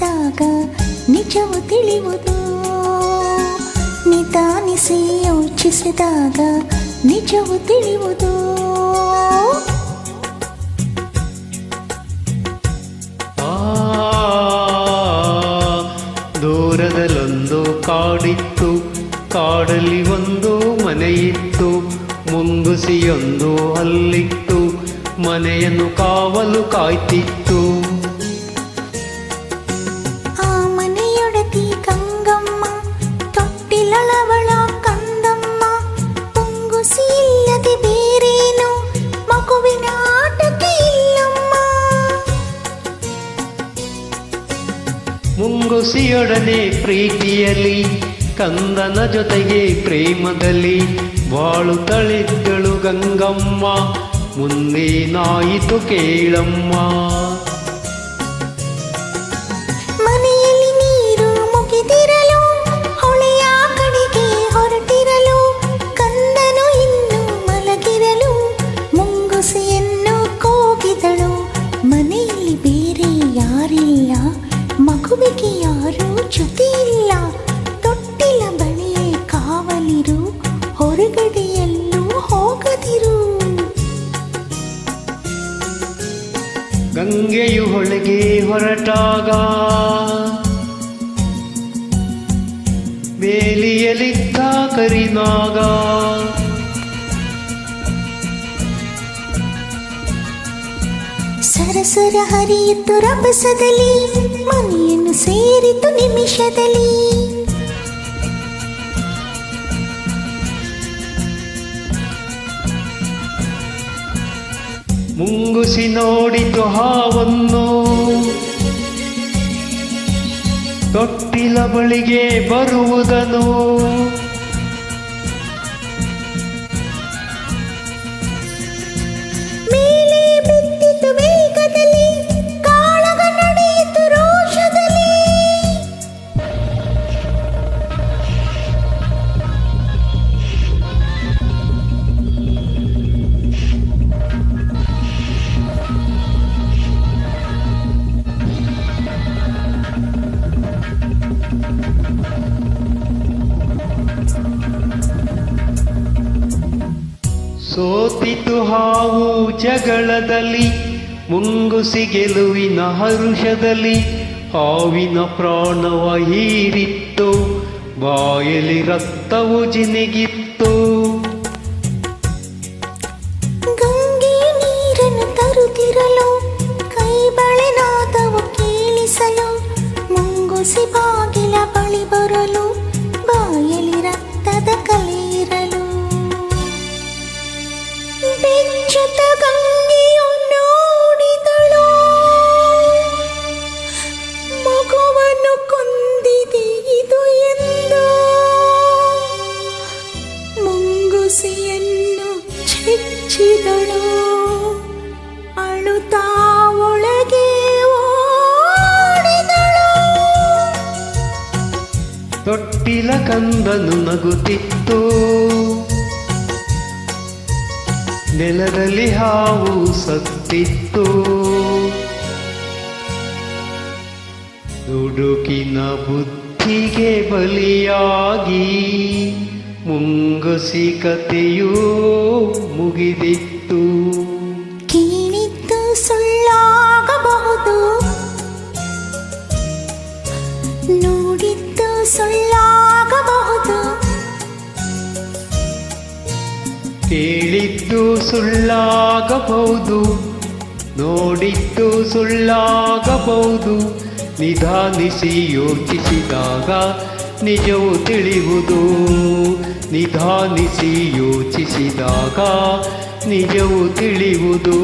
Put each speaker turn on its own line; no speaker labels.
ಯೋಚಿಸಿದಾಗ ನಿಜವು ತಿಳಿಯುವುದು ನಿಧಾನಿಸಿ ಯೋಚಿಸಿದಾಗ ನಿಜವು ತಿಳಿಯುವುದು
ದೂರದಲ್ಲೊಂದು ಕಾಡಿತ್ತು. ಕಾಡಲ್ಲಿ ಒಂದು ಮನೆಯಿತ್ತು. ಮುಂಗುಸಿಯೊಂದು ಅಲ್ಲಿತ್ತು. ಮನೆಯನ್ನು ಕಾವಲು ಕಾಯ್ತಿತ್ತು. ಮುಂಗುಸಿಯೊಡನೆ ಪ್ರೀತಿಯಲ್ಲಿ ಕಂದನ ಜೊತೆಗೆ ಪ್ರೇಮದಲ್ಲಿ ಬಾಳು ತಳಿದ್ದಳು ಗಂಗಮ್ಮ ಮುಂದೇನಾಯಿತು ಕೇಳಮ್ಮ. ಗಂಗೆಯು ಹೊಳೆಗೆ ಹೊರಟಾಗ. ಬೇಲಿಯಲಿದ್ದ ಕರಿನಾಗ
ಸರಸರ ಹರಿಯಿತು ರಭಸದಲ್ಲಿ ಮನೆಯನ್ನು ಸೇರಿತು ನಿಮಿಷದಲ್ಲಿ.
ಮುಂಗುಸಿ ನೋಡಿತು ಹಾವನ್ನು. ತೊಟ್ಟಿಲ ಬಳಿಗೆ ಬರುವುದನು. ಸೋತಿತು ಹಾವು ಜಗಳದಲ್ಲಿ ಮುಂಗುಸಿ ಗೆಲುವಿನ ಹರುಷದಲ್ಲಿ ಹಾವಿನ ಪ್ರಾಣವ ಹೀರಿತ್ತು ಬಾಯಲಿ ರಕ್ತವು ಜಿನಿಗಿತ್ತು.
ಬೆಚ್ಚುತ್ತ ಗಂಗೆಯು ನೋಡಿದಳು. ಮಗುವನ್ನು ಕೊಂದಿದೆ ಇದು ಎಂದು. ಮುಂಗುಸಿಯನ್ನು ಚೆಚ್ಚಿದಳು. ಅಳುತ್ತಾ ಒಳಗೆ
ತೊಟ್ಟಿಲ ಕಂದನು ನಗುತ್ತಿತ್ತು ನೆಲದಲ್ಲಿ ಹಾವು ಸತ್ತಿತ್ತು. ದುಡುಕಿನ ಬುದ್ಧಿಗೆ ಬಲಿಯಾಗಿ ಮುಂಗುಸಿ ಕಥೆಯೂ ಮುಗಿದಿತ್ತು.
ಕೇಳಿದ್ದು ಸುಳ್ಳಾಗಬಹುದು. ನೋಡಿದ್ದು ಸುಳ್ಳಾಗಬಹುದು.
ಕೇಳಿದ್ದು ಸುಳ್ಳಾಗಬಹುದು ನೋಡಿದ್ದು ಸುಳ್ಳಾಗಬಹುದು. ನಿಧಾನಿಸಿ ಯೋಚಿಸಿದಾಗ ನಿಜವು ತಿಳಿಯುವುದು ನಿಧಾನಿಸಿ ಯೋಚಿಸಿದಾಗ ನಿಜವು ತಿಳಿಯುವುದು